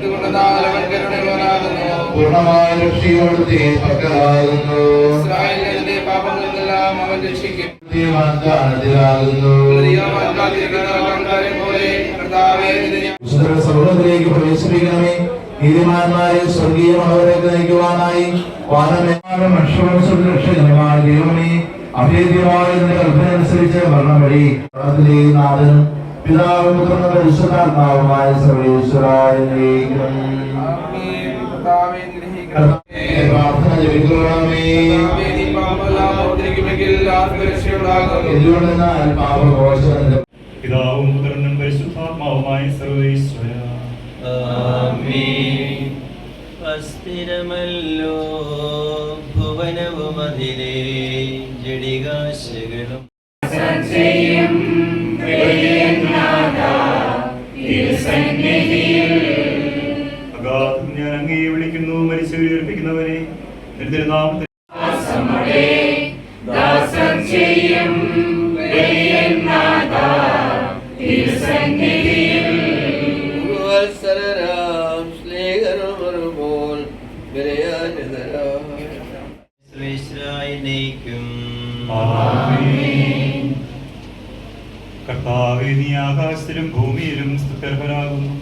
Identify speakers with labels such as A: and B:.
A: എന്തുകൊണ്ടെന്നാൽ കരുണയുള്ളവനാകുന്നു
B: പൂർണമായ രക്ഷയോടുത്തി പക്കലാകുന്നു.
A: ഇസ്രായേലിന്റെ പാപങ്ങളെല്ലാം അവൻ രക്ഷിക്കും.
B: സൗഹൃദത്തിലേക്ക് പ്രവേശിപ്പിക്കണമേ. നീതിമാന്മാരെ സ്വർഗീയ മഹോരേക്ക് നയിക്കുവാനായി വാനമേമാരും മനുഷ്യവംശത്തിൽ രക്ഷകരമായ ദൈവമേ അഭേദ്യമായ നിന്റെ കൽപ്പനയനുസരിച്ച് മരണം വഴി നാഥനും പിതാവും പുത്രനും പരിശുദ്ധാത്മാവുമായ സർവേശ്വരായ പ്രാർത്ഥന ജപിക്കണമേ എന്തുകൊണ്ടെന്നാൽ
C: പിതാവും പുത്രനും പരിശുദ്ധാത്മാവുമായ സർവേശ്വര.
D: അസ്ഥിരമല്ലോ ഭുവനവും അതിലെ ജടികാശകളും
C: അഗാധം വിളിക്കുന്നു മരിച്ചു വീർപ്പിക്കുന്നവരെ തിരുനാമത്തിൽ. കർത്താവേ നീ ആകാശത്തിലും ഭൂമിയിലും സ്തുത്യർഹനാകുന്നു